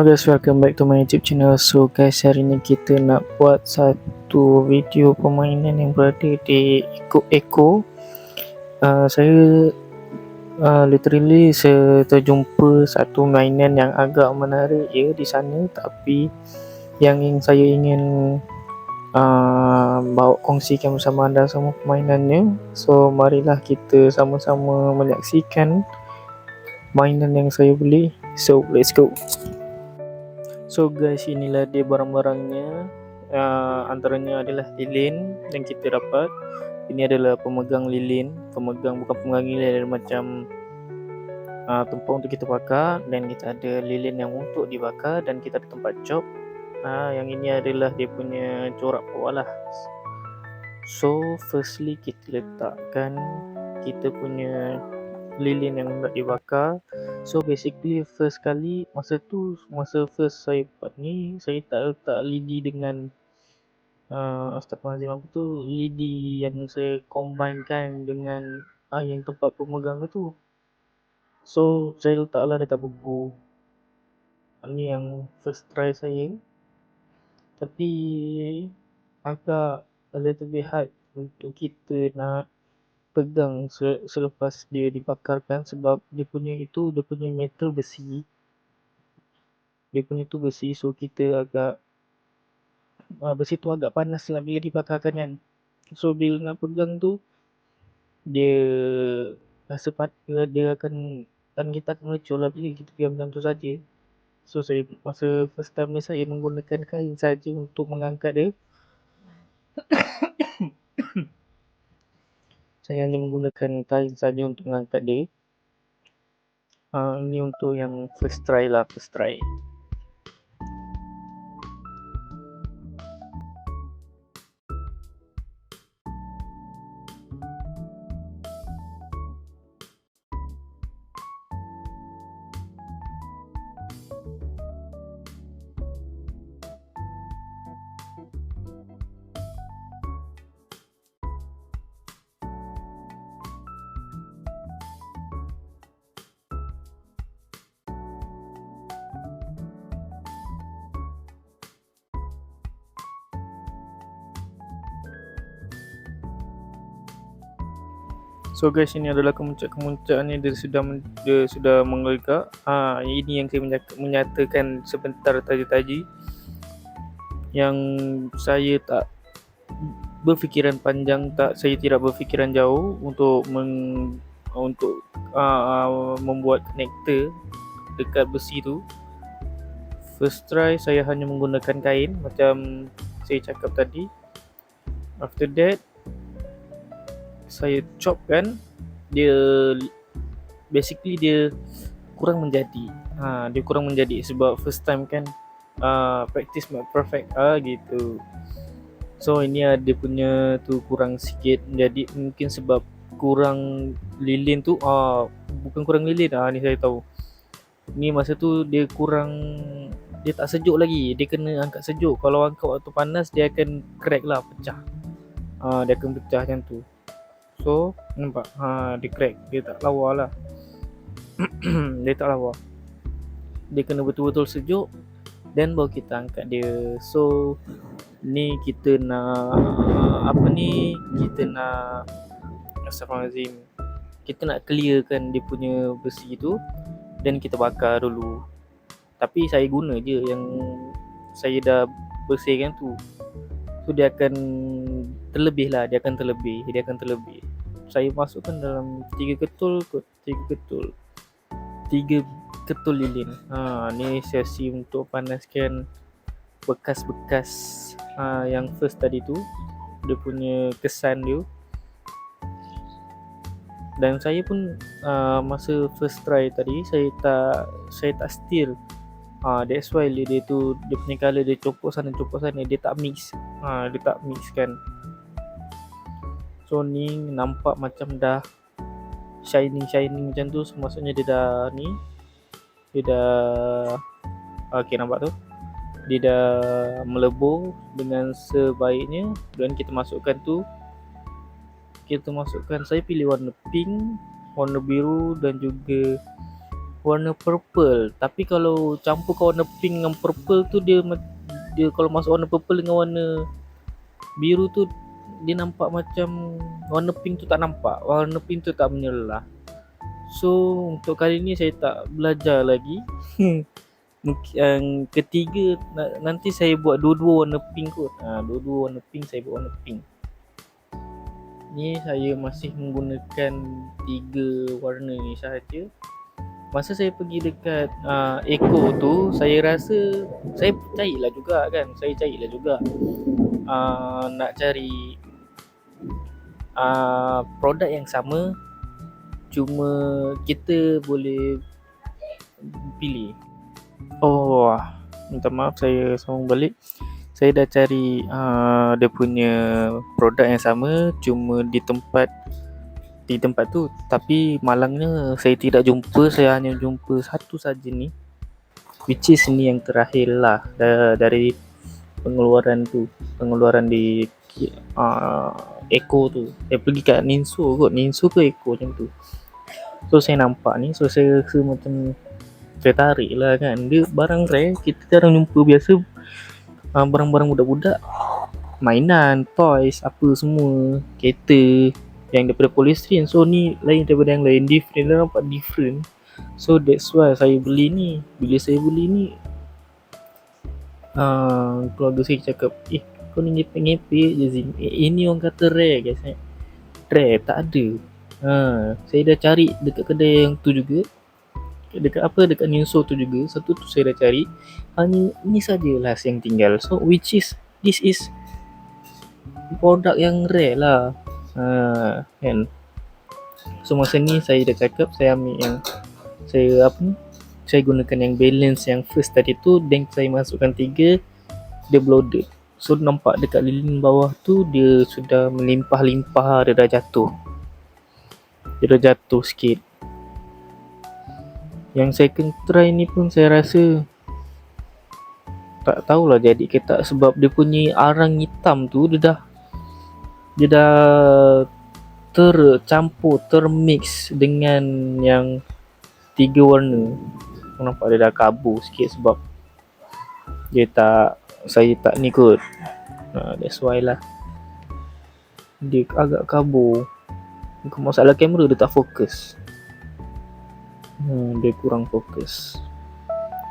Hello guys, welcome back to my YouTube channel. So guys, hari ni kita nak buat satu video permainan yang berada di Eco Eco. Uh, saya uh, literally saya terjumpa satu mainan yang agak menarik ya di sana tapi yang ingin saya ingin uh, bawa kongsikan bersama anda semua permainannya. So marilah kita sama-sama menyaksikan mainan yang saya beli. So let's go. So guys, inilah dia barang-barangnya. Uh, antaranya adalah lilin yang kita dapat. Ini adalah pemegang lilin, pemegang bukan pemegang lilin ada macam uh, tempat untuk kita bakar dan kita ada lilin yang untuk dibakar dan kita ada tempat chop. Uh, yang ini adalah dia punya corak bawah lah. So firstly kita letakkan kita punya lilin yang nak dibakar. So basically first kali masa tu masa first saya buat ni saya tak letak lidi dengan uh, Astagfirullahaladzim apa tu lidi yang saya combinekan dengan uh, yang tempat pemegang tu. So saya letaklah dekat buku. Ni yang first try saya. Tapi agak a little bit hard untuk kita nak pegang selepas dia dibakarkan sebab dia punya itu dia punya metal besi. Dia punya tu besi so kita agak uh, besi tu agak panas lah bila dibakarkan kan. So bila nak pegang tu dia rasa pat dia akan tangan kita akan melecur lah bila kita pegang macam tu saja. So saya masa first time ni saya menggunakan kain saja untuk mengangkat dia saya hanya menggunakan kain saja untuk mengangkat dia. Uh, ini untuk yang first try lah, first try. So guys ini adalah kemuncak-kemuncak ni dia sudah dia sudah mengelegak. Ha ini yang saya menyatakan sebentar tadi-tadi yang saya tak berfikiran panjang tak saya tidak berfikiran jauh untuk meng, untuk uh, membuat connector dekat besi tu. First try saya hanya menggunakan kain macam saya cakap tadi. After that saya chop kan dia basically dia kurang menjadi. Ha dia kurang menjadi sebab first time kan uh, practice make perfect ah gitu. So ini ada punya tu kurang sikit. Jadi mungkin sebab kurang lilin tu ah bukan kurang lilin ah ni saya tahu. Ni masa tu dia kurang dia tak sejuk lagi. Dia kena angkat sejuk. Kalau angkat waktu panas dia akan crack lah pecah. Ah dia akan pecah macam tu So nampak? Ha, Dia crack. Dia tak lawa lah. Dia tak lawa. Dia kena betul-betul sejuk. Dan baru kita angkat dia. So Ni kita nak Apa ni? Kita nak Astagfirullahaladzim Kita nak clearkan dia punya besi tu. Dan kita bakar dulu. Tapi saya guna je yang Saya dah bersihkan tu. So dia akan terlebih lah, dia akan terlebih, dia akan terlebih saya masukkan dalam tiga ketul kot tiga ketul. Tiga ketul lilin. Ha ni sesi untuk panaskan bekas-bekas ha, yang first tadi tu. Dia punya kesan dia. Dan saya pun uh, masa first try tadi saya tak saya tak steer ha, that's why dia, dia tu dia punya color dia copot sana copot sana. Dia tak mix. Ha, dia tak mix kan So nampak macam dah shining-shining macam tu so, Maksudnya dia dah ni Dia dah Okay nampak tu? Dia dah melebur dengan sebaiknya. Dan kita masukkan tu Kita masukkan Saya pilih warna pink Warna biru dan juga warna purple. Tapi kalau campurkan warna pink dengan purple tu dia dia kalau masuk warna purple dengan warna biru tu dia nampak macam warna pink tu tak nampak warna pink tu tak menyerlah so untuk kali ni saya tak belajar lagi. Yang ketiga nanti saya buat dua-dua warna pink kot. Ha, dua-dua warna pink saya buat warna pink. Ni saya masih menggunakan tiga warna ni sahaja. Masa saya pergi dekat uh, Eco tu saya rasa saya carilah juga kan saya carilah juga. Uh, nak cari uh, produk yang sama cuma kita boleh pilih. Oh minta maaf saya sambung balik. Saya dah cari uh, dia punya produk yang sama cuma di tempat di tempat tu. Tapi malangnya saya tidak jumpa saya hanya jumpa satu saja ni. Which is ni yang terakhir lah dari pengeluaran tu. Pengeluaran di uh, Eco tu. Saya pergi kat Ninso kot. Ninso ke Eco macam tu. So saya nampak ni. So saya rasa macam saya tarik lah kan. Dia barang rare. Kita jarang jumpa. Biasa uh, barang-barang budak-budak. Mainan, toys, apa semua. Kereta yang daripada polystyrene. So ni lain daripada yang lain. Different. Dia nampak different. So that's why saya beli ni. Bila saya beli ni uh, keluarga saya cakap eh kau ni ngepek-ngepek je Zim. Eh, ini orang kata rare guys eh. rare tak ada. Uh, saya dah cari dekat kedai yang tu juga. Dekat apa? Dekat Newso tu juga. Satu tu saya dah cari. Hanya ni sajalah yang tinggal. So which is this is produk yang rare lah. Ha, kan? So masa ni saya dah cakap saya ambil yang saya apa ni? Saya gunakan yang balance yang first tadi tu. Dan saya masukkan tiga dia bloated so nampak dekat lilin bawah tu dia sudah melimpah-limpah dia dah jatuh. Dia dah jatuh sikit. Yang second try ni pun saya rasa tak tahulah jadi ke tak sebab dia punya arang hitam tu dia dah dia dah tercampur termix dengan yang tiga warna. Nampak dia dah kabur sikit sebab dia tak saya tak ni kot. Uh, that's why lah. Dia agak kabur. Bukan masalah kamera dia tak fokus. Hmm, dia kurang fokus.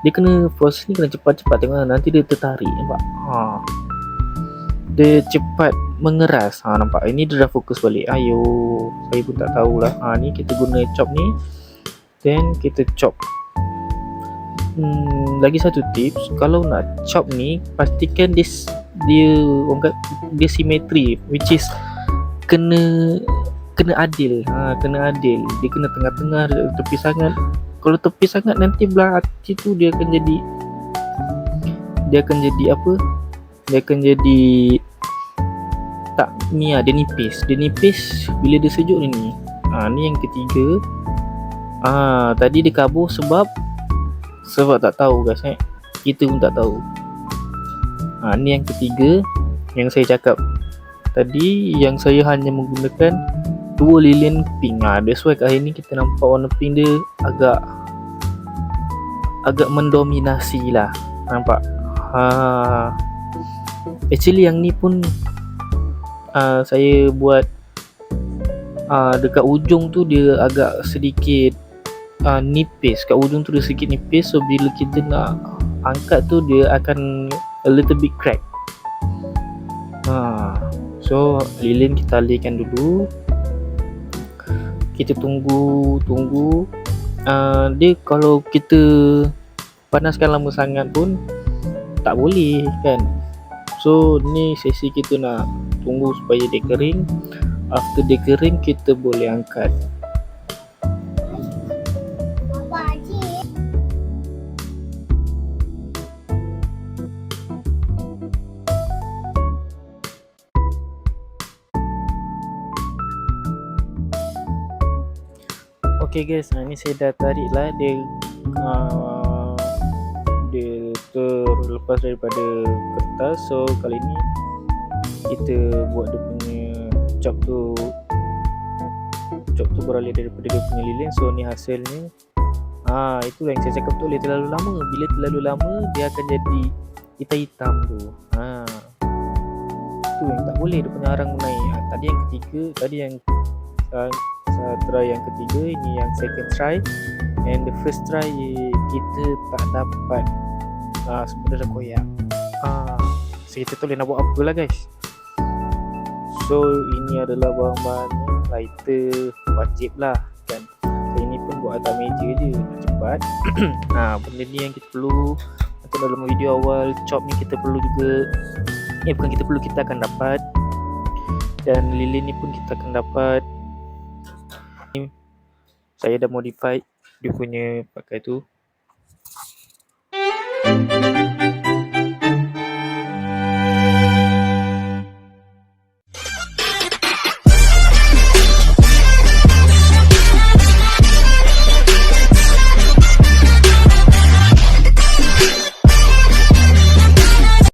Dia kena proses ni kena cepat-cepat tengok. Nanti dia tertarik nampak? Ha. Dia cepat mengeras. Ha nampak? Ini dia dah fokus balik. Ayo saya pun tak tahulah. Ha ni kita guna chop ni. Then kita chop hmm, lagi satu tips kalau nak chop ni pastikan dia dia orang dia simetri which is kena kena adil. Ha kena adil. Dia kena tengah-tengah tepi sangat. Kalau tepi sangat nanti belah hati tu dia akan jadi dia akan jadi apa? Dia akan jadi tak ni ah dia nipis. Dia nipis bila dia sejuk ni. Ah ni yang ketiga. Ah tadi dia kabur sebab sebab tak tahu guys eh kita pun tak tahu. Ah ni yang ketiga yang saya cakap tadi yang saya hanya menggunakan dua lilin pink. Ah that's why kat ni kita nampak warna pink dia agak agak mendominasi lah. Nampak? Ha. Actually yang ni pun uh, saya buat uh, dekat ujung tu dia agak sedikit uh, nipis. Kat ujung tu dia sedikit nipis so bila kita nak angkat tu dia akan a little bit crack. Uh, so lilin kita alihkan dulu. Kita tunggu tunggu. Uh, dia kalau kita panaskan lama sangat pun tak boleh kan? So ni sesi kita nak tunggu supaya dia kering. After dia kering kita boleh angkat Okay guys, ini saya dah tarik lah dia uh, dia terlepas daripada kertas so kali ni kita buat dia punya chop tu chop tu beralih daripada dia punya lilin so ni hasilnya Ha, itu yang saya cakap tu boleh terlalu lama. Bila terlalu lama, dia akan jadi hitam-hitam tu. Ha. Tu yang tak boleh dia punya arang naik. Ha, tadi yang ketiga, tadi yang uh, saya try yang ketiga, ini yang second try. And the first try kita tak dapat uh, sebenarnya koyak. Ha, so kita tu boleh nak buat apa lah guys. So ini adalah bahan-bahan lighter wajib lah kan. So ini pun buat atas meja je nak cepat. ha, benda ni yang kita perlu atau dalam video awal chop ni kita perlu juga eh bukan kita perlu kita akan dapat dan lilin ni pun kita akan dapat saya dah modify dia punya pakai tu